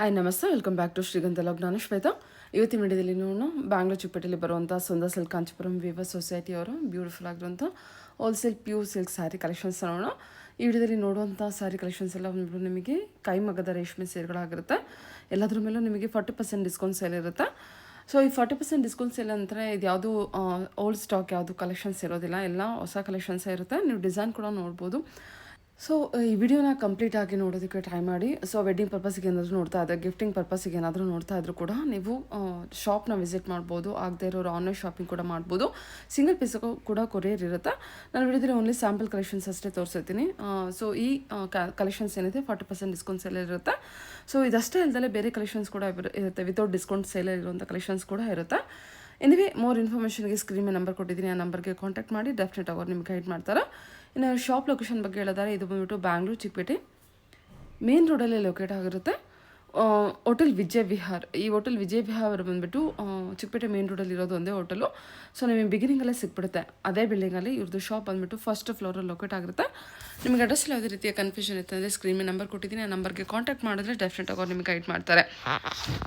Hi ನಮಸ್ತೆ. Welcome back to ಶ್ರೀಗಂಧ ಲಗ್ನಾನ ಶ್ವೇತಾ. ಇವತ್ತಿನ ವಿಡಿಯೋದಲ್ಲಿ ನೋಡೋಣ ಬ್ಯಾಂಗ್ಳೂರ್ ಚಿಕ್ಕಪೇಟೆಯಲ್ಲಿ ಬರುವಂಥ Sundara silk Kanchipuram weaver society ಅವರು ಬ್ಯೂಟಿಫುಲ್ ಆಗಿರುವಂಥ wholesale pure silk saree collections ನೋಡೋಣ. ಈ ವಿಡಿಯೋದಲ್ಲಿ ನೋಡುವಂಥ ಸ್ಯಾರಿ ಕಲೆಕ್ಷನ್ಸ್ ಎಲ್ಲ ಬಂದ್ಬಿಟ್ಟು ನಿಮಗೆ ಕೈಮಗ್ಗದ ರೇಷ್ಮೆ ಸೀರೆಗಳಾಗಿರುತ್ತೆ. ಎಲ್ಲದ್ರ ಮೇಲೂ ನಿಮಗೆ ಫಾರ್ಟಿ ಪರ್ಸೆಂಟ್ ಡಿಸ್ಕೌಂಟ್ ಸೇಲ್ ಇರುತ್ತೆ. ಸೊ ಈ ಫಾರ್ಟಿ ಪರ್ಸೆಂಟ್ ಡಿಸ್ಕೌಂಟ್ ಸೇಲ್ ಅಂದರೆ ಇದು ಯಾವುದು ಓಲ್ಡ್ ಸ್ಟಾಕ್ ಯಾವುದು ಕಲೆಕ್ಷನ್ಸ್ ಇರೋದಿಲ್ಲ. ಎಲ್ಲ ಹೊಸ ಕಲೆಕ್ಷನ್ಸೇ ಇರುತ್ತೆ. ನೀವು ಡಿಸೈನ್ ಕೂಡ ನೋಡ್ಬೋದು. ಸೊ ಈ ವಿಡಿಯೋನ ಕಂಪ್ಲೀಟ್ ಆಗಿ ನೋಡೋದಕ್ಕೆ ಟ್ರೈ ಮಾಡಿ. ಸೊ ವೆಡ್ಡಿಂಗ್ ಪರ್ಪಸ್ಗೆ ಏನಾದರೂ ನೋಡ್ತಾ ಇದ್ದರೆ ಗಿಫ್ಟಿಂಗ್ ಪರ್ಪಸ್ಗೆ ಏನಾದರೂ ನೋಡ್ತಾ ಇದ್ರು ಕೂಡ ನೀವು ಶಾಪ್ನ ವಿಸಿಟ್ ಮಾಡ್ಬೋದು. ಆಗದೆ ಇರೋರು ಆನ್ಲೈನ್ ಶಾಪಿಂಗ್ ಕೂಡ ಮಾಡ್ಬೋದು. ಸಿಂಗಲ್ ಪೀಸ್ ಕೂಡ ಕೊರಿಯರ್ ಇರುತ್ತೆ. ನಾನು ಹೇಳಿದರೆ ಓನ್ಲಿ ಸ್ಯಾಂಪಲ್ ಕಲೆಕ್ಷನ್ಸ್ ಅಷ್ಟೇ ತೋರಿಸಿರ್ತೀನಿ. ಸೊ ಈ ಕಲೆಕ್ಷನ್ಸ್ ಏನಿದೆ ಫಾರ್ಟಿ ಪರ್ಸೆಂಟ್ ಡಿಸ್ಕೌಂಟ್ ಸೇಲ್ ಇರುತ್ತೆ. ಸೊ ಇದಷ್ಟೇ ಅಲ್ಲದೆ ಬೇರೆ ಕಲೆಕ್ಷನ್ಸ್ ಕೂಡ ಇರ- ಇರುತ್ತೆ. ವಿತೌಟ್ ಡಿಸ್ಕೌಂಟ್ ಸೇಲ್ ಇರುವಂಥ ಕಲೆಕ್ಷನ್ಸ್ ಕೂಡ ಇರುತ್ತೆ. ಎನಿವೆ ಮೋರ್ ಇನ್ಫಾರ್ಮೇಷನ್ಗೆ ಸ್ಕ್ರೀನ್ ಮೇಲೆ ನಂಬರ್ ಕೊಟ್ಟಿದ್ದೀನಿ. ಆ ನಂಬರ್ಗೆ ಕಾಂಟ್ಯಾಕ್ಟ್ ಮಾಡಿ ಡೆಫಿನೆಟ್ ಅವ್ರು ನಿಮ್ಗೆ ಗೈಡ್ ಮಾಡ್ತಾರೆ. ಇನ್ನು ಶಾಪ್ ಲೊಕೇಶನ್ ಬಗ್ಗೆ ಹೇಳಿದಾರೆ ಇದು ಬಂದ್ಬಿಟ್ಟು ಬ್ಯಾಂಗ್ಳೂರು ಚಿಕ್ಕಪೇಟೆ ಮೇನ್ ರೋಡಲ್ಲಿ ಲೊಕೇಟ್ ಆಗಿರುತ್ತೆ. ಹೋಟೆಲ್ ವಿಜಯ್ ವಿಹಾರ್ ಈ ಹೋಟೆಲ್ ವಿಜಯ ವಿಹಾರ್ ಬಂದ್ಬಿಟ್ಟು ಚಿಕ್ಕಪೇಟೆ ಮೇನ್ ರೋಡಲ್ಲಿ ಇರೋದು ಒಂದೇ ಹೋಟೆಲು ಸೊ ನಿಮಗೆ ಬಿಗಿನಿಂಗಲ್ಲೇ ಸಿಕ್ಬಿಡುತ್ತೆ. ಅದೇ ಬಿಲ್ಡಿಂಗಲ್ಲಿ ಇವ್ರದ್ದು ಶಾಪ್ ಬಂದ್ಬಿಟ್ಟು ಫಸ್ಟ್ ಫ್ಲೋರಲ್ಲಿ ಲೊಕೇಟ್ ಆಗಿರುತ್ತೆ. ನಿಮಗೆ ಅಡ್ರೆಸ್ ಯಾವುದೇ ರೀತಿಯ ಕನ್ಫ್ಯೂಷನ್ ಇತ್ತು ಅಂದರೆ ಸ್ಕ್ರೀನ್ ನಂಬರ್ ಕೊಟ್ಟಿದ್ದೀನಿ. ಆ ನಂಬರ್ಗೆ ಕಾಂಟ್ಯಾಕ್ಟ್ ಮಾಡಿದ್ರೆ ಡೆಫಿನೆಟ್ ಆಗಿ ಅವ್ರು ನಿಮಗೆ ಗೈಡ್ ಮಾಡ್ತಾರೆ.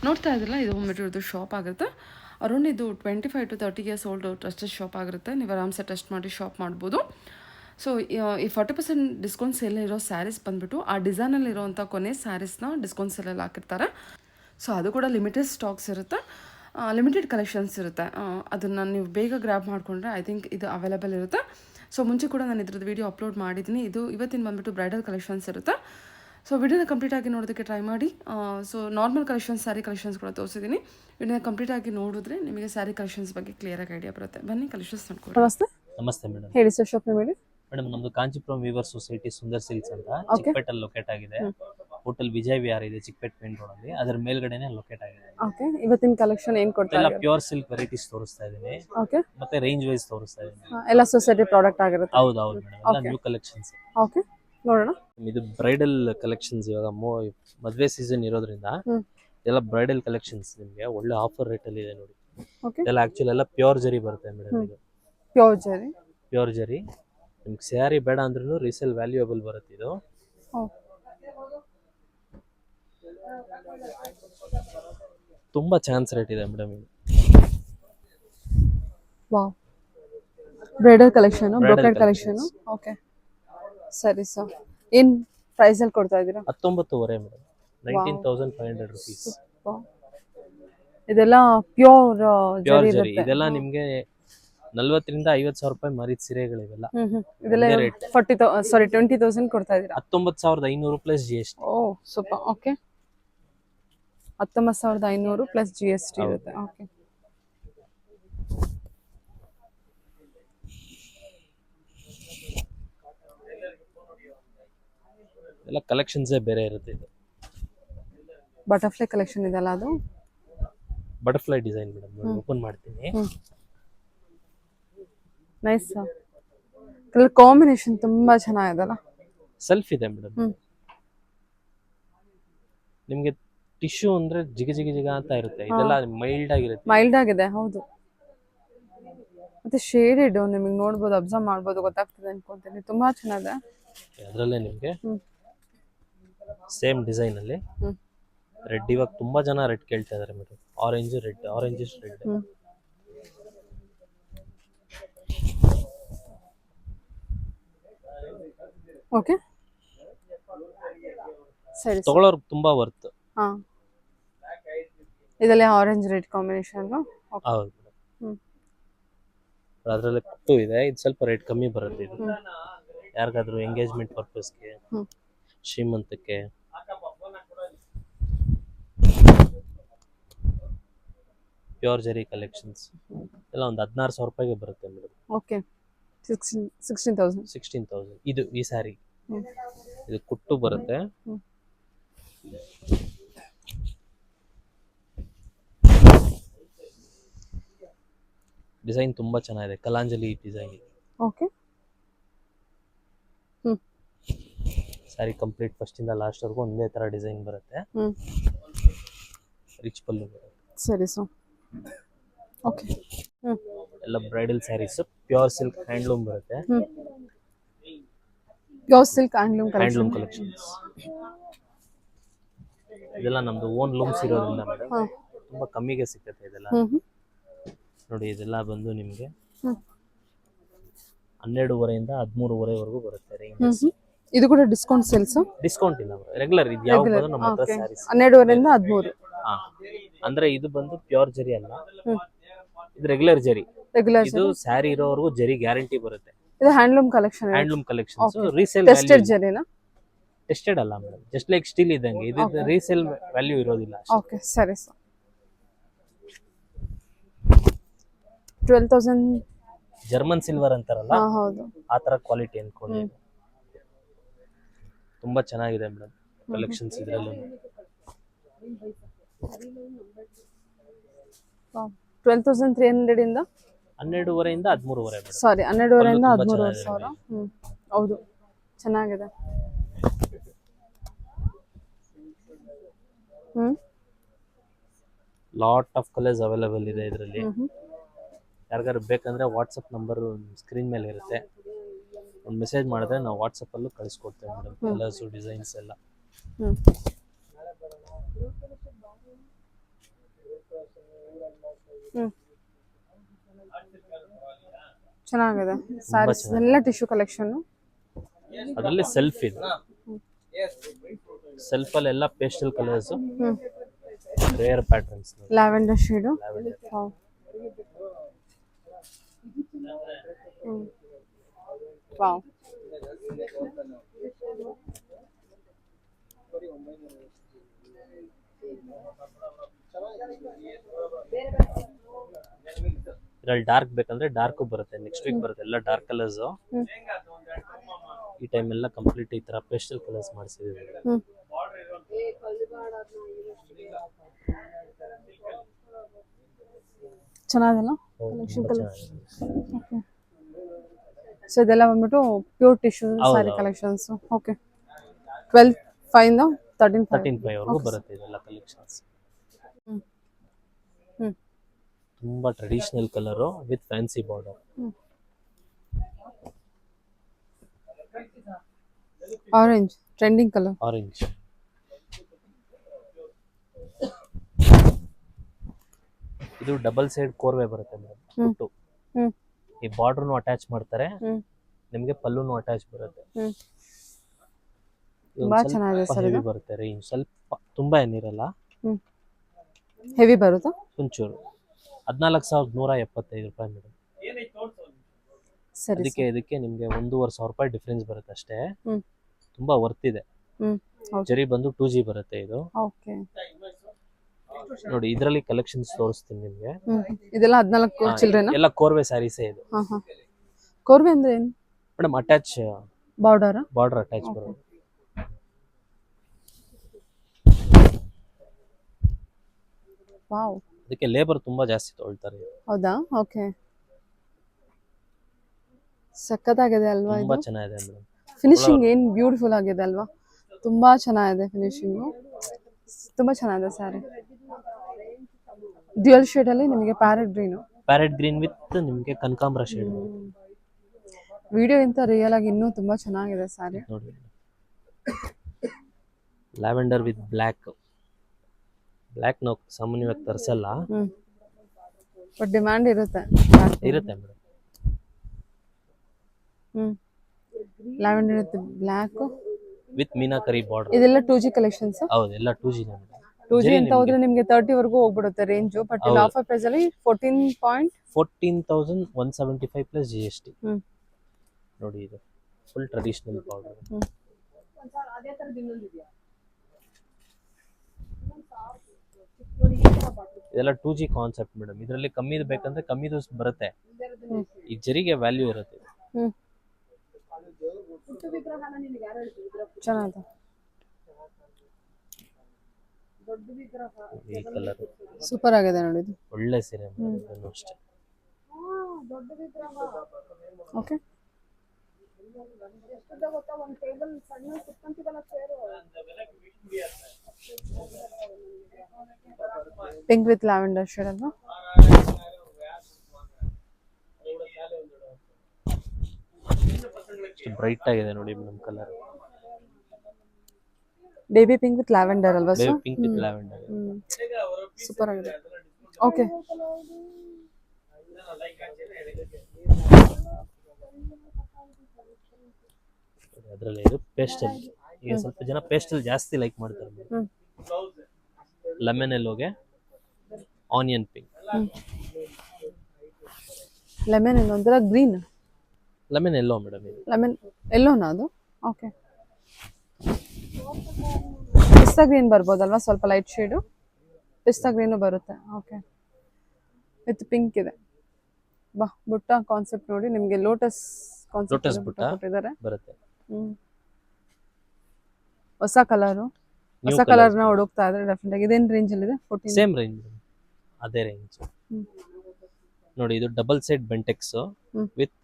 ನೋಡ್ತಾ ಇದ್ರಲ್ಲ, ಇದು ಬಂದುಬಿಟ್ಟು ಇವ್ರದ್ದು ಶಾಪ್ ಆಗುತ್ತೆ ಅರೌಂಡ್ ಇದು twenty five to thirty years old trusted shop ಆಗಿರುತ್ತೆ. ನೀವು ಆರಾಮ್ಸೆ ಟೆಸ್ಟ್ ಮಾಡಿ ಶಾಪ್ ಮಾಡ್ಬೋದು. ಸೊ ಈ ಫಾರ್ಟಿ ಪರ್ಸೆಂಟ್ ಡಿಸ್ಕೌಂಟ್ ಸೇಲ್ ಇರೋ ಸ್ಯಾರೀಸ್ ಬಂದ್ಬಿಟ್ಟು ಆ ಡಿಸೈನಲ್ಲಿ ಇರೋವಂಥ ಕೊನೆ ಸ್ಯಾರೀಸ್ನ ಡಿಸ್ಕೌಂಟ್ ಸೇಲಲ್ಲಿ ಹಾಕಿರ್ತಾರೆ. ಸೊ ಅದು ಕೂಡ ಲಿಮಿಟೆಡ್ ಸ್ಟಾಕ್ಸ್ ಇರುತ್ತೆ. ಲಿಮಿಟೆಡ್ ಕಲೆಕ್ಷನ್ಸ್ ಇರುತ್ತೆ. ಅದನ್ನು ನೀವು ಬೇಗ ಗ್ರ್ಯಾಬ್ ಮಾಡಿಕೊಂಡ್ರೆ ಐ ಥಿಂಕ್ ಇದು ಅವೈಲೇಬಲ್ ಇರುತ್ತೆ. ಸೊ ಮುಂಚೆ ಕೂಡ ನಾನು ಇದ್ರದ್ದು ವೀಡಿಯೋ ಅಪ್ಲೋಡ್ ಮಾಡಿದ್ದೀನಿ. ಇದು ಇವತ್ತಿನ ಬಂದ್ಬಿಟ್ಟು ಬ್ರೈಡಲ್ ಕಲೆಕ್ಷನ್ಸ್ ಇರುತ್ತೆ. ಸೊ ವಿಡಿಯೋನ ಕಂಪ್ಲೀಟ್ ಆಗಿ ನೋಡೋದಕ್ಕೆ ಟ್ರೈ ಮಾಡಿ. So normal collections saree collections ಕೂಡ ತೋರಿಸಿದ್ದೀನಿ. ವಿಡಿಯೋನ ಕಂಪ್ಲೀಟ್ ಆಗಿ ನೋಡಿದ್ರೆ ನಿಮಗೆ ಸ್ಯಾರಿ ಕಲೆಕ್ಷನ್ಸ್ ಬಗ್ಗೆ ಕ್ಲಿಯರಾಗಿ ಐಡಿಯಾ ಬರುತ್ತೆ. ಬನ್ನಿ ಕಲೆಕ್ಷನ್ಸ್ ನೋಡ್ಕೊಳ್ಳಿ ನಮಸ್ತೆ. ನಮಸ್ತೆ ಮೇಡಮ್. ಹೇಳಿ ಸರ್ ಶಾಪ್ ಹೇಳಿ ಮೇಡಮ್ ನಮ್ದು Kanchipuram weaver society Sundar silks ಅಂತ ಚಿಕ್ಕಪೇಟಲ್ಲಿ ಲೊಕೇಟ್ ಆಗಿದೆ. ಹೋಟೆಲ್ ವಿಜಯ್ ವಿಹಾರ್ ಇದೆ ಚಿಕ್ಕಪೇಟ್ ಮೇನ್ ರೋಡ್ ಅಲ್ಲಿ. ಅದ್ರ ಮೇಲ್ಗಡೆನೆ ಲೊಕೇಟ್ ಆಗಿದೆ. ಓಕೆ ಇವತ್ತಿನ ಕಲೆಕ್ಷನ್ ಏನ್ ಕೊಡ್ತಾ ಎಲ್ಲ ಪ್ಯೂರ್ ಸಿಲ್ಕ್ ವೆರೈಟೀಸ್ ತೋರಿಸ್ತಾ ಇದೀನಿ ಓಕೆ ಮತ್ತೆ ರೇಂಜ್ ವೈಸ್ ತೋರಿಸ್ತಾ ಇದೀನಿ ಎಲ್ಲ ಸೊಸೈಟಿ ಪ್ರಾಡಕ್ಟ್ ಆಗಿರುತ್ತೆ. ಹೌದು ಹೌದು ಮೇಡಮ್ ಎಲ್ಲ ನ್ಯೂ ಕಲೆಕ್ಷನ್ಸ್ ಓಕೆ ನೋಡೋಣ. ಇದು ಬ್ರೈಡಲ್ ಕಲೆಕ್ಷನ್ಸ್ ಇವಾಗ ಮದುವೆ ಸೀಸನ್ ಇರೋದ್ರಿಂದ. ಎಲ್ಲ ಬ್ರೈಡಲ್ ಕಲೆಕ್ಷನ್ಸ್ ನಿಮಗೆ. ಒಳ್ಳೆ ಆಫರ್ ರೇಟ್ ಅಲ್ಲಿ ಇದೆ ನೋಡಿ. ಎಲ್ಲ ಆಕ್ಚುಲಿ ಎಲ್ಲ ಪ್ಯೂರ್ ಜರಿ ಬರುತ್ತೆ ಮೇಡಮ್ ಇದು. ಪ್ಯೂರ್ ಜರಿ ಪ್ಯೂರ್ ಜರಿ ನಿಮ್ಗೆ ಸ್ಯಾರಿ ಬೇಡ ಅಂದ್ರೂ ರೀಸೇಲ್ ವ್ಯಾಲ್ಯೂಯಬಲ್ ಬರುತ್ತೆ ಇದು. ತುಂಬಾ ಚಾನ್ಸ್ ರೇಟ್ ಇದೆ ಮೇಡಮ್ ಇದು. Wow bridal collection brocade collection okay ಸರಿ ಸರ್ ಏನ್ ಪ್ರೈಸ್ ಅಲ್ಲಿ ಕೊಡ್ತಾ ಇದ್ದೀರಾ? ಹತ್ತೊಂಬತ್ತುವರೆ madam nineteen thousand five hundred rupees ಇದೆಲ್ಲ ಪ್ಯೂರ್ ಪ್ಯೂರ್ ಜರಿ ಜರಿ ಇದೆಲ್ಲ ನಿಮ್ಗೆ ನಲ್ವತ್ತರಿಂದ ಐವತ್ ಸಾವಿರ ರೂಪಾಯಿ ಮರಿದ ಸೀರೆಗಳಿವೆಲ್ಲ. ಇದೆಲ್ಲ. ಫಾರ್ಟಿ ಸಾರಿ ಟ್ವೆಂಟಿ ತೌಸಂಡ್ ಕೊಡ್ತಾ ಇದೀರಾ ಹತ್ತೊಂಬತ್ತು ಸಾವಿರದ ಐನೂರು plus G S T oh super okay ಹತ್ತೊಂಬತ್ತು ಸಾವಿರದ ಐನೂರು ಪ್ಲಸ್ ಜಿ ಎಸ್ ಟಿ ಇರುತ್ತೆ. ಓಕೆ ಎಲ್ಲ ಕಲೆಕ್ಷನ್ಸೇ ಬೇರೆ ಇರುತ್ತೆ ಇದು. ಬಟರ್ಫ್ಲೈ ಕಲೆಕ್ಷನ್ ಇದೆಲ್ಲ ಅದು? ಬಟರ್ಫ್ಲೈ ಡಿಸೈನ್ ಮೇಡಮ್ ಓಪನ್ ಮಾಡ್ತೀನಿ. ನೈಸ್ ಕಲರ್ ಕಾಂಬಿನೇಷನ್ ತುಂಬಾ ಚೆನ್ನಾಗಿದೆಲ್ಲ ಸೆಲ್ಫ್ ಇದೆ ಮೇಡಮ್. ನಿಮಗೆ ಟಿಶ್ಯೂ ಅಂದ್ರೆ ಜಿಗ ಜಿಗ ಜಿಗ ಅಂತ ಇರುತ್ತೆ. ಇದೆಲ್ಲ ಮೈಲ್ಡ್ ಆಗಿರುತ್ತೆ. ಮೈಲ್ಡ್ ಆಗಿದೆ ಹೌದು. ಮತ್ತೆ ಶೇಡೆಡ್ ನಿಮಗೆ ನೋಡಬಹುದು ಅಬ್ಸರ್ವ್ ಮಾಡಬಹುದು ಗೊತ್ತಾಗ್ತದೆ ಅನ್ಕೊಂತೀನಿ. ತುಂಬಾ ಚೆನ್ನಾಗಿದೆ. ಅದರಲ್ಲೇ ನಿಮಗೆ. ಸೇಮ್ ಡಿಸೈನ್ ಅಲ್ಲಿ ರೆಡ್ ಇವಾಗ ತುಂಬಾ ಜನ ರೆಡ್ ಕೇಳ್ತಾ ಇದಾರೆ madam. Orange red orange red okay ಸರಿ ತಗೊಳ್ಳೋರು ತುಂಬಾ ವರ್ತ್ ಹಾ. ಇದರಲ್ಲಿ ಆರೆಂಜ್ ರೆಡ್ ಕಾಂಬಿನೇಷನ್ ಹೌದು. ಅದರಲ್ಲಿ ಕುಟ್ಟು ಇದೆ. ಇದು ಸ್ವಲ್ಪ ರೇಟ್ ಕಮ್ಮಿ ಬರುತ್ತೆ ಇದು. ಯಾರಿಗಾದ್ರೂ ಎಂಗೇಜ್ಮೆಂಟ್ ಪರ್ಪಸ್ಗೆ. ಶ್ರೀಮಂತಕ್ಕೆ. ಪ್ಯೂರ್ ಜರಿ ಕಲೆಕ್ಷನ್ಸ್ ಎಲ್ಲ ಒಂದು ಹದಿನಾರು ಸಾವಿರ ರೂಪಾಯಿಗೆ ಬರುತ್ತೆ madam okay sixteen sixteen thousand sixteen thousand ಇದು ಈ ಸ್ಯಾರಿ. ಇದು ಕುಟ್ಟು ಬರುತ್ತೆ. ಡಿಸೈನ್ ತುಂಬಾ ಚೆನ್ನಾಗಿದೆ. Kalanjali design okay. Saree complete first ಇಂದ ಲಾಸ್ಟ್ ವರೆಗೂ ಒಂದೇ ತರ ಡಿಸೈನ್ ಬರುತ್ತೆ. ರಿಚ್ ಪಲ್ಲು ಸರಿ ಸೊ ಓಕೆ. ಎಲ್ಲ bridal sarees pure silk handloom ಬರುತ್ತೆ. Pure silk handloom handloom collection collections ಇದೆಲ್ಲ ನಮ್ದು ಓನ್ ಲೂಮ್ಸ್ ಇರೋದ್ರಿಂದ ಮೇಡಮ್ ಹಾ. ತುಂಬಾ ಕಮ್ಮಿಗೆ ಸಿಗುತ್ತೆ ಇದೆಲ್ಲ. ಹ್ಮ್ ಹ್ಮ್. ನೋಡಿ ಇದೆಲ್ಲ ಬಂದು ನಿಮಗೆ ಹ್ಮ್. ಹನ್ನೆರಡುವರೆಯಿಂದ ಹದಿಮೂರುವರೆವರೆಗೂ ಬರುತ್ತೆ ಹ್ಮ್ ರೇಂಜಸ್ ಹ್ಮ್. ಇದು ಕೂಡ ಡಿಸ್ಕೌಂಟ್ ಸೇಲ್ಸ್ ಡಿಸ್ಕೌಂಟ್ ಇಲ್ಲ ರೆಗ್ಯುಲರ್ ಇದು ಯಾವ ಬಂದು ನಮ್ಮ ಹತ್ರ ಓಕೆ ಸ್ಯಾರೀಸ್ ಹನ್ನೆರಡುವರೆಯಿಂದ ಹದಿಮೂರು. ಹಾ. ಅಂದ್ರೆ ಇದು ಬಂದು ಪ್ಯೂರ್ ಜರಿ ಅಲ್ಲ. ಹ್ಮ್. ಇದು ರೆಗ್ಯುಲರ್ ಜರಿ ರೆಗ್ಯುಲರ್ ಇದು ಸ್ಯಾರಿ ಇರೋವರೆಗೂ ಜರಿ ಗ್ಯಾರಂಟಿ ಬರುತ್ತೆ. ಇದು handloom collection handloom collections Okay. Resale tested ಜರಿನಾ? Tested ಅಲ್ಲ ಮೇಡಮ್ ಜಸ್ಟ್ ಲೈಕ್ ಸ್ಟೀಲ್ ಇದ್ದಂಗೆ. ಇದು. ರೀಸೇಲ್ ವ್ಯಾಲ್ಯೂ ಇರೋದಿಲ್ಲ ಓಕೆ ಸರಿ sir. Twelve thousand German silver ಅಂತಾರಲ್ಲ? ಹೌದು. ಆ ತರ ಕ್ವಾಲಿಟಿ ಅನ್ಕೊಂಡು ತುಂಬಾ ಚೆನ್ನಾಗಿದೆ ಮೇಡಮ್ ಕಲೆಕ್ಷನ್ಸ್ ಇದರಲ್ಲಿ. ಟ್ವೆಲ್ ತೌಸಂಡ್ ತ್ರೀ ಹಂಡ್ರೆಡ್ ಇಂದ? ಹನ್ನೆರಡುವರೆಯಿಂದ ಹದಿಮೂರುವರೆ ಸಾರಿ ಹನ್ನೆರಡುವರೆಯಿಂದ ಹದಿಮೂರುವರೆ ಸಾವಿರ? ಹ್ಮ್. ಹೌದು. ಚೆನ್ನಾಗಿದೆ. Hmm. Lot of colours available ಇದೆ ಇದರಲ್ಲಿ. ಯಾರಿಗಾರು ಬೇಕಂದ್ರೆ ವಾಟ್ಸಪ್ ನಂಬರ್ ಸ್ಕ್ರೀನ್ ಮೇಲೆ ಇರುತ್ತೆ. ಒಂದು ಮೆಸೇಜ್ ಮಾಡಿದ್ರೆ ನಾವು ವಾಟ್ಸಪ್ಪಲ್ಲೂ ಕಳಿಸ್ಕೊಡ್ತೇವೆ ಮೇಡಮ್. ಕಲರ್ಸು ಡಿಸೈನ್ಸ್ ಎಲ್ಲ. ಹ್ಞೂ ಹ್ಮ್. ಚೆನ್ನಾಗಿದೆ. ಸ್ಯಾರೀಸ್ ಎಲ್ಲ ಟಿಶ್ಯೂ ಕಲೆಕ್ಷನ್ ಅದರಲ್ಲಿ ಸೆಲ್ಫ್ ಇದೆ. ಸೆಲ್ಫಲ್ಲಿ ಎಲ್ಲ pastel colours hmm. Rare patterns lavender shade wow ಇದ್ರಲ್ಲಿ ಡಾರ್ಕ್ ಬೇಕಂದ್ರೆ ಡಾರ್ಕ್ ಬರುತ್ತೆ. ನೆಕ್ಸ್ಟ್ ವೀಕ್ ಬರುತ್ತೆ. ಎಲ್ಲ ಡಾರ್ಕ್ ಕಲರ್ಸ್. ಈ ಟೈಮ್ ಎಲ್ಲ ಕಂಪ್ಲೀಟ್ ಈ ತರ ಪೇಸ್ಟಲ್ ಕಲರ್ಸ್ ಮಾಡಿಸಿದೀವಿ. ಚೆನ್ನಾಗಲ್ಲ ಓಕೆ ಸೊ ಇದೆಲ್ಲ ಬಂದ್ಬಿಟ್ಟು pure tissue saree collections okay twelve five thirteen thirteen five ವರೆಗೂ ಬರುತ್ತೆ ಇದೆಲ್ಲ ಕಲೆಕ್ಷನ್ಸ್ ಹ್ಮ್ ಹ್ಮ್ ತುಂಬಾ traditional colour with fancy border orange trending colour orange ಇದು ಡಬಲ್ ಸೈಡ್ ಕೋರ್ವೆ ಬರುತ್ತೆ ಮೇಡಮ್ ಈ ಬಾರ್ಡ್ರನ್ನು ಅಟ್ಯಾಚ್ ಮಾಡ್ತಾರೆ ನಿಮ್ಗೆ ಪಲ್ಲುನು ಅಟ್ಯಾಚ್ ಬರುತ್ತೆ. ಬರುತ್ತೆ ರೇಂಜ್ ಸ್ವಲ್ಪ ತುಂಬಾ ಏನಿರಲ್ಲ ಹೆವಿ ಬರುತ್ತಾ? ಒಂಚೂರು. ಹದಿನಾಲ್ಕು ಸಾವಿರದ ನೂರ ಎಪ್ಪತ್ತೈದು ರೂಪಾಯಿ ಮೇಡಮ್. ಸರಿ ಅದಕ್ಕೆ ಇದಕ್ಕೆ ನಿಮಗೆ ಒಂದೂವರೆ ಸಾವಿರ ರೂಪಾಯಿ ಡಿಫ್ರೆನ್ಸ್ ಬರುತ್ತೆ ಅಷ್ಟೇ. ಹ್ಮ್. ತುಂಬಾ ವರ್ತ್ ಇದೆ. ಹ್ಮ್ ಹೌದು. ಜರಿ ಬಂದು ಟೂ ಜಿ ಬರುತ್ತೆ ಇದು. ಓಕೆ. ನೋಡಿ ಇದರಲ್ಲಿ ಕಲೆಕ್ಷನ್ಸ್ ತೋರಿಸ್ತೀನಿ ನಿಮಗೆ. ಹ್ಮ್ ಇದೆಲ್ಲ ಹದಿನಾಲ್ಕು ಚಿಲ್ಡ್ರನ್ ಎಲ್ಲ ಕೋರ್ವೆ ಸ್ಯಾರೀಸೇ ಇದು. ಹಾ ಹಾ. ಕೋರ್ವೆ ಅಂದ್ರೆ ಏನು? Madam attach border border attach ಬರೋದು ವಾವ್. ಅದಕ್ಕೆ ಲೇಬರ್ ತುಂಬಾ ಜಾಸ್ತಿ ತೊಗೊಳ್ತಾರೆ. ಹೌದಾ? ಓಕೆ ಸಖತ್ತಾಗಿದೆ ಅಲ್ವಾ ತುಂಬಾ ಇದು? ಚೆನ್ನಾಗಿದೆ ಮೇಡಮ್ ಫಿನಿಶಿಂಗ್ ಏನ್ ಬ್ಯೂಟಿಫುಲ್ ಆಗಿದೆ ಅಲ್ವಾ? ತುಂಬಾ ಚೆನ್ನಾಗಿದೆ ಫಿನಿಶಿಂಗು ತುಂಬಾ ಚೆನ್ನಾಗಿದೆ ಸ್ಯಾರಿ ಡ್ಯುಯಲ್ ಶೇಡ್ ಅಲ್ಲಿ ನಿಮಗೆ parrot green parrot green with ನಿಮಗೆ ಕನಕಾಂಬರ ಶೇಡ್ ವಿಡಿಯೋ ಇಂತ ರಿಯಲ್ ಆಗಿ ಇನ್ನೂ ತುಂಬಾ ಚೆನ್ನಾಗಿದೆ ಸ್ಯಾರಿ ನೋಡಿ ಲ್ಯಾವೆಂಡರ್ ವಿತ್ ಬ್ಲ್ಯಾಕ್ ಬ್ಲ್ಯಾಕ್ ನಾವು ಸಾಮಾನ್ಯವಾಗಿ ತರಿಸಲ್ಲ. ಹ್ಮ್. ಬಟ್ ಡಿಮ್ಯಾಂಡ್ ಇರುತ್ತೆ. ಇರುತ್ತೆ ಮೇಡಮ್ ಹ್ಮ್. ಲ್ಯಾವೆಂಡರ್ ಇರುತ್ತೆ. ಬ್ಲ್ಯಾಕ್ ವಿತ್ ಮೀನಾಕರಿ ಬಾರ್ಡರ್ ಇದೆಲ್ಲ ಟೂ ಜಿ ಕಲೆಕ್ಷನ್ಸ್ ಹೌದು ಎಲ್ಲ two G madam two G ಅಂತ ಹೋದ್ರೆ ನಿಮಗೆ ತರ್ಟಿ ವರೆಗೂ ಹೋಗ್ಬಿಡುತ್ತೆ ರೇಂಜು ಬಟ್ ಇಲ್ಲಿ ಹೌದು. ಆಫರ್ ಪ್ರೈಸ್ ಅಲ್ಲಿ fourteen point fourteen thousand one seventy five plus G S T hmm. ನೋಡಿ ಇದು. Full traditional border hmm. ಇದೆಲ್ಲ ಟೂ ಜಿ ಕಾನ್ಸೆಪ್ಟ್ ಮೇಡಮ್ ಇದರಲ್ಲಿ ಕಮ್ಮಿದು ಬೇಕಂದ್ರೆ ಕಮ್ಮಿದು ಬರುತ್ತೆ. ಈ ಜರಿಗೆ ವ್ಯಾಲ್ಯೂ ಇರುತ್ತೆ. ಈ ಕಲರ್ ಸೂಪರ್ ಆಗಿದೆ ನೋಡಿ ಇದು. ಒಳ್ಳೆ ಸೀರೆ ಅಷ್ಟೇ. Okay pink with lavender shade ಅಲ್ವಾ? ಬ್ರೈಟ್ ಆಗಿದೆ ನೋಡಿ madam colour baby pink with lavender ಅಲ್ವಾ sir pink with lavender super ಆಗಿದೆ. ಓಕೆ ಅದರಲ್ಲಿ ಇದು ಪೇಸ್ಟಲ್ ಈಗ ಸ್ವಲ್ಪ ಜನ ಪೇಸ್ಟಲ್ ಜಾಸ್ತಿ ಲೈಕ್ ಮಾಡ್ತಾರೆ. ಲೆಮನ್ ಎಲ್ಲೋಗೆ. ಆನಿಯನ್ ಪಿಂಕ್ ಲೆಮನ್ ಏನು ಒಂಥರ ಗ್ರೀನ್. ಲೆಮನ್ ಎಲ್ಲೋ ಮೇಡಮ್ ಇದು. ಲೆಮನ್ ಎಲ್ಲೋನಾ ಅದು? ಓಕೆ ಪಿಸ್ತಾ ಗ್ರೀನ್ ಬರ್ಬೋದಲ್ವಾ? ಸ್ವಲ್ಪ ಲೈಟ್ ಶೇಡು ಪಿಸ್ತಾ ಗ್ರೀನು ಬರುತ್ತೆ. ಓಕೆ ವಿತ್ ಪಿಂಕ್ ಇದೆ. ಬಾ ಬುಟ್ಟ ಕಾನ್ಸೆಪ್ಟ್ ನೋಡಿ. ನಿಮಗೆ ಲೋಟಸ್ ಕಾನ್ಸೆಪ್ಟ್ ಲೋಟಸ್ ಬುಟ್ಟ ಇದಾರೆ ಕೊಟ್ಟಿದ್ದಾರೆ. ಬರುತ್ತೆ. ಹೊಸ ಕಲರು ಹೊಸ ಕಲರ್ನ ಹುಡುಕ್ತಾ ಇದ್ರೆ ಡೆಫಿನೆಟ್ ಆಗಿ. ಇದೇನು ರೇಂಜಲ್ಲಿ ಇದೆ? ಫೋರ್ಟೀನ್ ಸೇಮ್ ರೇಂಜ್ ಅದೇ ರೇಂಜ್ ನೋಡಿ ಇದು double side Bentex. With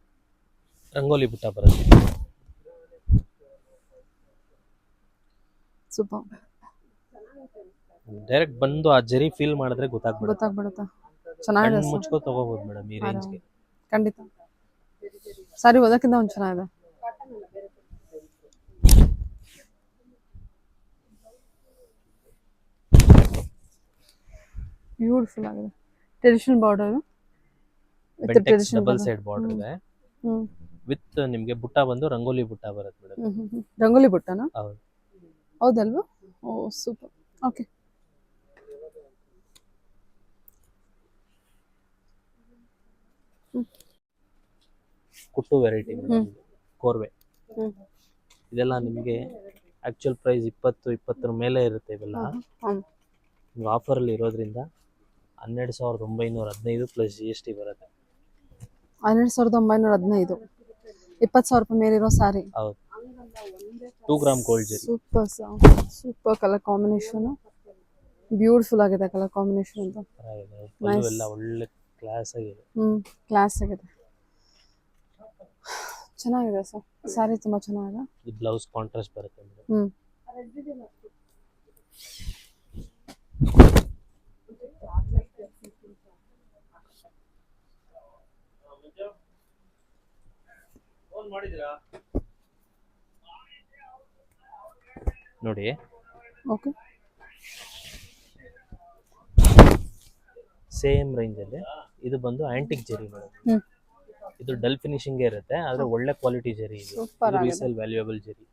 rangoli ಬುಟ್ಟ ಬರುತ್ತೆ. ಸೂಪರ್. ಡೈರೆಕ್ಟ್ ಬಂದು ಆ ಜರಿ ಫೀಲ್ ಮಾಡಿದ್ರೆ ಗೊತ್ತಾಗ್ಬಿಡುತ್ತೆ. ಗೊತ್ತಾಗ್ಬಿಡುತ್ತಾ? ಚೆನ್ನಾಗಿದೆ ಮುಚ್ಕೋ ತಗೋಬಹುದು ಮೇಡಮ್ ಈ ರೇಂಜ್ಗೆ ಖಂಡಿತ. ಸಾರಿ ಓದಕ್ಕಿಂತ ಒಂದು ಚೆನ್ನಾಗಿದೆ. ಬ್ಯೂಟಿಫುಲ್ ಆಗಿದೆ. Traditional border with double side border ಇದೆ. ವಿತ್ ನಿಮಗೆ ಬುಟ್ಟ ಬಂದು ರಂಗೋಲಿ ಬುಟ್ಟ ಬರುತ್ತೆ ಮೇಡಮ್. ರಂಗೋಲಿ ಬುಟ್ಟನಾ? ಹೌದು. ಹೌದಲ್ವಾ? Oh super. ಓಕೆ ಕುಟ್ಟು ವೆರೈಟಿ ಕೋರ್ವೆ ಇದೆಲ್ಲ ನಿಮಗೆ ಆಕ್ಚುಯಲ್ ಪ್ರೈಸ್ ಇಪ್ಪತ್ತು ಇಪ್ಪತ್ತರ ಮೇಲೆ ಇರುತ್ತೆ ಇವೆಲ್ಲ. ಆಫರಲ್ಲಿ ಇರೋದ್ರಿಂದ ಹನ್ನೆರಡು ಸಾವಿರದ ಒಂಬೈನೂರ ಹದಿನೈದು ಪ್ಲಸ್ ಜಿ ಎಸ್ ಟಿ ಬರುತ್ತೆ. ಹನ್ನೆರಡು ಸಾವಿರದ ಒಂಬೈನೂರ ಹದಿನೈದು. ಇಪ್ಪತ್ತು ಸಾವಿರ ರೂಪಾಯಿ ಮೇಲಿರೋ ಸಾರಿ ಹೌದು. ಟೂ ಗ್ರಾಮ್ ಗೋಲ್ಡ್ ಜರಿ. Super super colour combination beautiful ಆಗಿದೆ ಕಲರ್ ಕಾಂಬಿನೇಷನ್ ಅಂತ. ಎಲ್ಲ ಒಳ್ಳೆ ಕ್ಲಾಸ್ ಆಗಿದೆ. ಹ್ಞೂ ಕ್ಲಾಸ್ ಆಗಿದೆ. ಚೆನ್ನಾಗಿದೆ ಸರ್ ಸ್ಯಾರಿ ತುಂಬ ಚೆನ್ನಾಗಿದೆ. ಬ್ಲೌಸ್ ಕಾಂಟ್ರಾಸ್ಟ್ ಬರುತ್ತೆ ಮೇಡಮ್ ನೋಡಿ. ಓಕೆ. ಸೇಮ್ ರೇಂಜಲ್ಲಿ ಇದು ಬಂದು ಆಂಟಿಕ್ ಜೆರಿ ಮೇಡಮ್. ಇದು ಡಲ್ ಫಿನಿಶಿಂಗ್ ಇರುತ್ತೆ ಆದ್ರೆ ಒಳ್ಳೆ ಕ್ವಾಲಿಟಿ ಜೆರಿ ಇದು. ರೀಸೇಲ್ ವ್ಯಾಲ್ಯೂಯಬಲ್ ಜರಿ.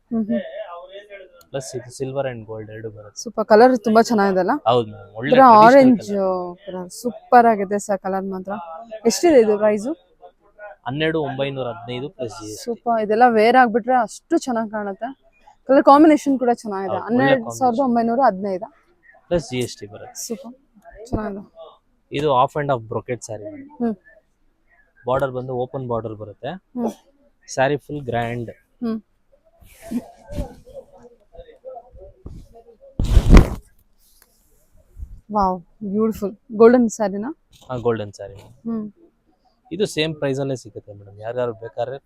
ಪ್ಲಸ್ ಇದು ಸಿಲ್ವರ್ ಅಂಡ್ ಗೋಲ್ಡ್ ಎರಡು ಬರುತ್ತೆ. ಸೂಪರ್ ಕಲರ್ ತುಂಬಾ ಚೆನ್ನಾಗಿದೆ ಅಲ್ಲ ಹೌದು ಮ್ಯಾಮ್ ಒಳ್ಳೆ ಆರೆಂಜ್. ಸೂಪರ್ ಆಗಿದೆ ಸರ್ ಕಲರ್ ಮಾತ್ರ. ಎಷ್ಟಿದೆ ಇದು ಪ್ರೈಸು ಹನ್ನೆರಡು ಒಂಬೈನೂರ ಹದಿನೈದು ಪ್ಲಸ್ ಸೂಪರ್ ಇದೆಲ್ಲ ವೇರ್ ಆಗ್ಬಿಟ್ರೆ ಅಷ್ಟು ಚೆನ್ನಾಗಿ ಕಾಣುತ್ತೆ. ಕಲರ್ ಕಾಂಬಿನೇಷನ್ ಕೂಡ ಚೆನ್ನಾಗಿದೆ. ಹನ್ನೆರಡು ಸಾವಿರದ ಒಂಬೈನೂರ ಹದಿನೈದು? ಪ್ಲಸ್ ಜಿ ಎಸ್ ಟಿ ಬರುತ್ತೆ. ಸೂಪರ್ ಚೆನ್ನಾಗಿದೆ. ಇದು half and half brocade saree border ಬಂದು ಓಪನ್ ಬಾರ್ಡರ್ ಬರುತ್ತೆ. Saree full grand wow beautiful golden ಸ್ಯಾರಿನಾ golden ಸ್ಯಾರಿನಾ ಹ್ಮ್. ಇದು ಸೇಮ್ ಪ್ರೈಸ್ ಅಲ್ಲೇ ಸಿಗುತ್ತೆ ಮೇಡಮ್ ಯಾರ್ಯಾರು ಬೇಕಾದ್ರೆ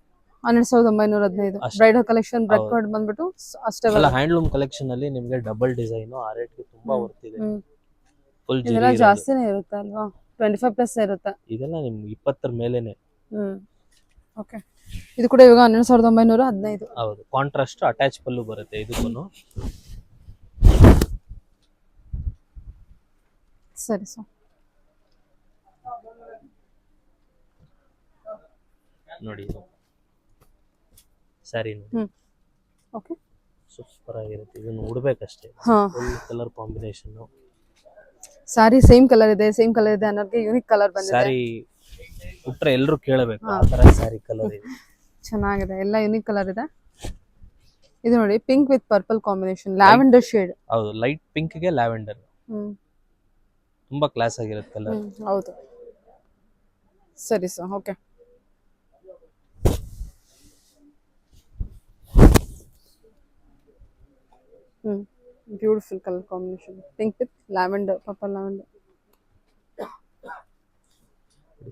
ಹನ್ನೆರಡು ಸಾವಿರದ ಒಂಬೈನೂರ ಹದಿನೈದು. ಅಷ್ಟೇ. ಬ್ರೈಡಲ್ ಕಲೆಕ್ಷನ್ ಬ್ರೆಡ್ ಹೌದು. ಕಾರ್ಡ್ ಬಂದ್ಬಿಟ್ಟು ಸ್- ಅಷ್ಟೇ ಬರುತ್ತೆ. ಹ್ಯಾಂಡ್ಲೂಮ್ ಕಲೆಕ್ಷನ್ ಅಲ್ಲಿ ನಿಮ್ಗೆ ಡಬಲ್ ಡಿಸೈನ್ ಆ ರೇಟ್ ತುಂಬಾ ಹ್ಮ್. ಫುಲ್ ಇದೆಲ್ಲ ಜಾಸ್ತಿನೇ ಇರುತ್ತೆ ಅಲ್ವಾ? ಟ್ವೆಂಟಿ ಫೈವ್ ಪ್ಲಸ್ ಇರುತ್ತೆ. ಇದೆಲ್ಲ ನಿಮ್ಗೆ ಇಪ್ಪತ್ತರ ಮೇಲೇನೆ. ಹ್ಮ್. ಓಕೆ ಇದು ಕೂಡ ಇವಾಗ ಹನ್ನೆರಡು ಸಾವಿರದ ಒಂಬೈನೂರ ಹದಿನೈದು. ಹೌದು. ಕಾಂಟ್ರಾಸ್ಟ್ ಅಟ್ಯಾಚ್ ಪಲ್ಲು ಬರುತ್ತೆ ಇದಕ್ಕೂ ಸರಿ ಸರ್. ನೋಡಿ. ಸ್ಯಾರಿ ನೋಡಿ. ಓಕೆ ಸೂಪರ್ ಆಗಿರುತ್ತೆ. ಇದನ್ನು ಉಡ್ಬೇಕಷ್ಟೇ. ಹಾಂ. ಒಳ್ಳೆ colour combination saree same colour ಇದೆ ಸೇಮ್ ಕಲರ್ ಇದೆ ಅನ್ನೋದಕ್ಕೆ ಯೂನಿಕ್ ಕಲರ್ ಬಂದಿದೆ. ಸ್ಯಾರಿ ಉಟ್ರೆ ಎಲ್ಲರೂ ಕೇಳಬೇಕು. ಆ ತರ ಸ್ಯಾರಿ ಕಲರ್ ಇದೆ. ಚೆನ್ನಾಗಿದೆ. ಎಲ್ಲ ಯೂನಿಕ್ ಕಲರ್ ಇದೆ. ಇದು ನೋಡಿ pink with purple combination lavender shade ಹೌದು ಲೈಟ್ ಪಿಂಕ್ಗೆ ಲ್ಯಾವೆಂಡರ್ ತುಂಬಾ ಕ್ಲಾಸ್ ಆಗಿರುತ್ತೆ ಕಲರ್ ಹೌದು. ಸರಿ sir okay beautiful colour combination pink with lavender purple lavender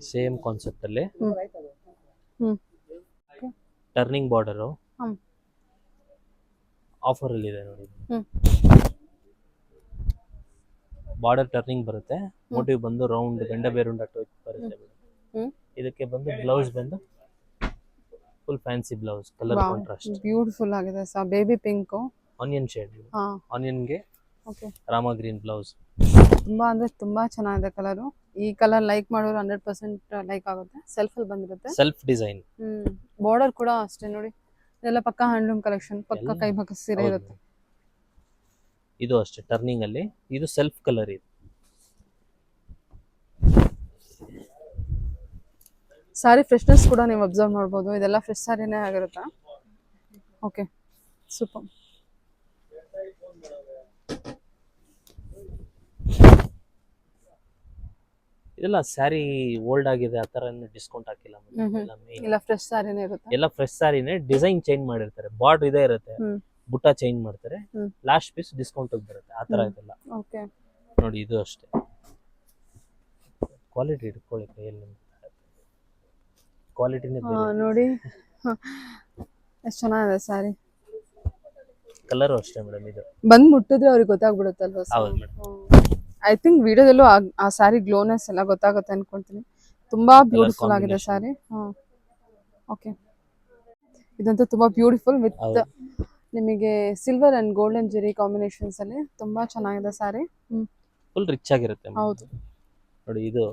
same concept ಅಲ್ಲಿ. ಹ್ಮ್. Turning border hmm. ಆಫರ್ ಅಲ್ಲಿ ಇದೆ ನೋಡಿ. ಹ್ಮ್. ಬಾರ್ಡರ್ ಟರ್ನಿಂಗ್ ಬರುತ್ತೆ. ಮೋಟಿವ್ ಬಂದು ರೌಂಡ್ ಗಂಡ ಬೇರುಂಡ ಟೈಪ್ ಬರುತ್ತೆ ಹ್ಮ್. ಇದಕ್ಕೆ ಬಂದು ಬ್ಲೌಸ್ ಬಂದು full fancy blouse colour contrast beautiful ಆಗಿದೆ sir baby pink onion shade ಹಾ. ಆನಿಯನ್ಗೆ ಓಕೆ ರಾಮ ಗ್ರೀನ್ ಬ್ಲೌಸ್ ತುಂಬಾ ಅಂದ್ರೆ ತುಂಬಾ ಚೆನ್ನಾಗಿದೆ ಕಲರು ಈ ಕಲರ್ ಲೈಕ್ ಮಾಡೋರು ಹಂಡ್ರೆಡ್ ಪರ್ಸೆಂಟ್ ಲೈಕ್ ಆಗುತ್ತೆ. ಸೆಲ್ಫ್ ಅಲ್ಲಿ ಬಂದಿರುತ್ತೆ. ಸೆಲ್ಫ್ ಡಿಸೈನ್ ಹ್ಮ್. ಬಾರ್ಡರ್ ಕೂಡ ಅಷ್ಟೇ ನೋಡಿ. ಇದೆಲ್ಲ ಪಕ್ಕ ಹ್ಯಾಂಡ್ಲೂಮ್ ಕಲೆಕ್ಷನ್ ಪಕ್ಕ ಕೈ ಪಕ್ಕ ಸೀರೆ ಇರುತ್ತೆ. ಇದು ಅಷ್ಟೇ ಟರ್ನಿಂಗ್ ಅಲ್ಲಿ. ಇದು ಸೆಲ್ಫ್ ಕಲರ್ ಇದು. ಸಾರಿ ಫ್ರೆಶ್ನೆಸ್ ಕೂಡ ನೀವು ಅಬ್ಸರ್ವ್ ಮಾಡ್ಬೋದು ಇದೆಲ್ಲ ಫ್ರೆಶ್ ಸಾರಿನೇ ಆಗಿರುತ್ತಾ? ಓಕೆ ಸೂಪರ್ ಇದೆಲ್ಲ ಸ್ಯಾರಿ ಓಲ್ಡ್ ಆಗಿದೆ ಆ ತರ ಡಿಸ್ಕೌಂಟ್ ಹಾಕಿಲ್ಲ. ಎಲ್ಲ main. ಇಲ್ಲ ಫ್ರೆಶ್ ಸಾರಿನೇ ಇರುತ್ತೆ. ಎಲ್ಲ ಫ್ರೆಶ್ ಸ್ಯಾರಿನೇ ಡಿಸೈನ್ ಚೇಂಜ್ ಮಾಡಿರ್ತಾರೆ. ಬಾರ್ಡರ್ ಇದೇ ಇರುತ್ತೆ. ಹ್ಮ್. ಬುಟ್ಟ ಚೇಂಜ್ ಮಾಡ್ತಾರೆ. ಹ್ಮ್. ಲಾಸ್ಟ್ ಪೀಸ್ ಡಿಸ್ಕೌಂಟ್ ಬರುತ್ತೆ. ಆ ತರ ಹ್ಮ್. ಇದೆಲ್ಲ. ಓಕೆ ನೋಡಿ ಇದು ಅಷ್ಟೇ. ಕ್ವಾಲಿಟಿ ಇಟ್ಕೊಳ್ಳಿ ಕೈಯಲ್ಲಿ ಕ್ವಾಲಿಟಿನೇ ನೋಡಿ. ಎಷ್ಟು ಚೆನ್ನಾಗಿದೆ ಸಾರಿ ಕಲರ್ ಅಷ್ಟೇ ಮೇಡಮ್ ಇದು. ಬಂದ್ ಮುಟ್ಟಿದ್ರೆ ಅವ್ರಿಗೆ ಗೊತ್ತಾಗ್ಬಿಡುತ್ತಲ್ವಾ ಹೌದು ಮೇಡಮ್ ಐ ಥಿಂಕ್ ವಿಡಿಯೋದಲ್ಲೂ ಆ ಸ್ಯಾರಿ ಗ್ಲೋನೆಸ್ ಎಲ್ಲ ಗೊತ್ತಾಗುತ್ತೆ ಅನ್ಕೊಂತೀನಿ. ತುಂಬಾ ಬ್ಯೂಟಿಫುಲ್ ಆಗಿದೆ ಸ್ಯಾರಿ ಓಕೆ ಇದಂತೂ ತುಂಬಾ ಬ್ಯೂಟಿಫುಲ್ ವಿತ್ ನಿಮಗೆ silver and golden zari combinations ಅಲ್ಲಿ ತುಂಬಾ ಚೆನ್ನಾಗಿದೆ ಸ್ಯಾರಿ ಹ್ಮ್. ಫುಲ್ ರಿಚ್ ಆಗಿರುತ್ತೆ. ಹೌದು. ನೋಡಿ ಇದು.